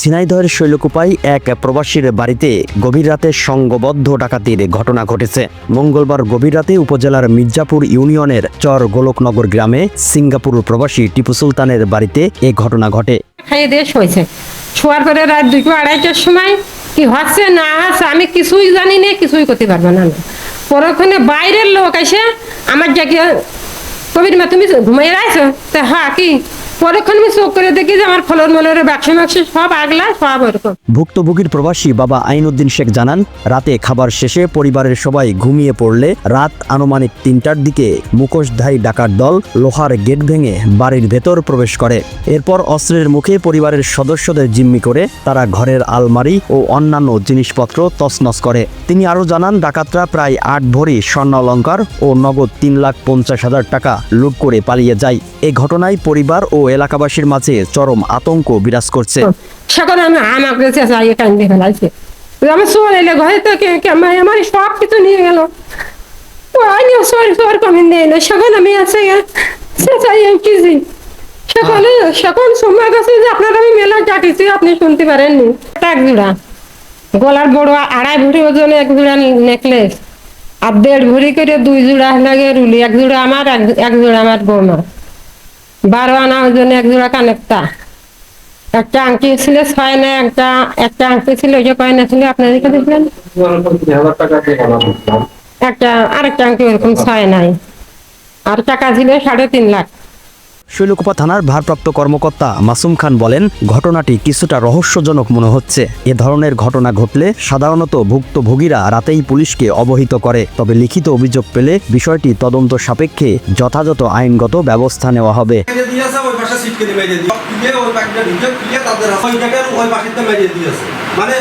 ঝিনাইদহের শৈলকুপায় এক প্রবাসীর বাড়িতে গভীর রাতে সংঘবদ্ধ ডাকাতির ঘটনা ঘটেছে। মঙ্গলবার গভীর রাতে উপজেলার মির্জাপুর ইউনিয়নের চর গোলকনগর গ্রামে সিঙ্গাপুর প্রবাসী টিপু সুলতানের বাড়িতে এ ঘটনা ঘটে। খাইয়ে দিয়ে শোয়েছে। শোয়ার পরে রাত দুটো আড়াইটার সময় কি হচ্ছে না হচ্ছে আমি কিছুই জানি না, কিছুই করতে পারব না আমি। পরে ওখানে বাইরের লোক এসে আমার জায়গায় কবির মা, তুমি ঘুমাইয়ে রাখছো তা হ্যাঁ কি? ভুক্তভোগীর প্রবাসী বাবা আইনউদ্দিন শেখ জানান, রাতে খাবার শেষে পরিবারের সবাই ঘুমিয়ে পড়লে রাত আনুমানিক তিনটার দিকে মুখোশধারী ডাকাত দল লোহার গেট ভেঙে বাড়ির ভেতর প্রবেশ করে। এরপর অস্ত্রের মুখে পরিবারের সদস্যদের জিম্মি করে তারা ঘরের আলমারি ও অন্যান্য জিনিসপত্র তছনছ করে। তিনি আরও জানান, ডাকাতরা প্রায় আট ভরি স্বর্ণ অলঙ্কার ও নগদ তিন লাখ পঞ্চাশ হাজার টাকা লুট করে পালিয়ে যায়। এ ঘটনায় পরিবার ও এলাকাবাসীর মাঝে চরম আতঙ্ক বিরাজ করছে। শুনতে পারেননি। এক জোড়া। গলার বড় আড়াই ভরি ওজনে এক জোড়া নেকলেস আর দেড় ভরি করে দুই জোড়া লাগে রুলি, এক জোড়া আমার এক জোড়া আমার বৌমা। বারো আনা জন্য এক জোড়া কানেকটা একটা আংটি ছিল ছয় না একটা একটা আংটি ছিল ওই যে কয় না ছিল, আপনার কাছে দেখলেন একটা, আরেকটা আংটি ওরকম ছয় নাই আর টাকা ছিল সাড়ে তিন লাখ। শৈলকুপা থানার ভারপ্রাপ্ত কর্মকর্তা মাসুম খান বলেন, ঘটনাটি কিছুটা রহস্যজনক মনে হচ্ছে। এ ধরনের ঘটনা ঘটলে সাধারণত ভুক্তভোগীরা রাতেই পুলিশকে অবহিত করে। তবে লিখিত অভিযোগ পেলে বিষয়টি তদন্ত সাপেক্ষে যথাযথ আইনগত ব্যবস্থা নেওয়া হবে। মানে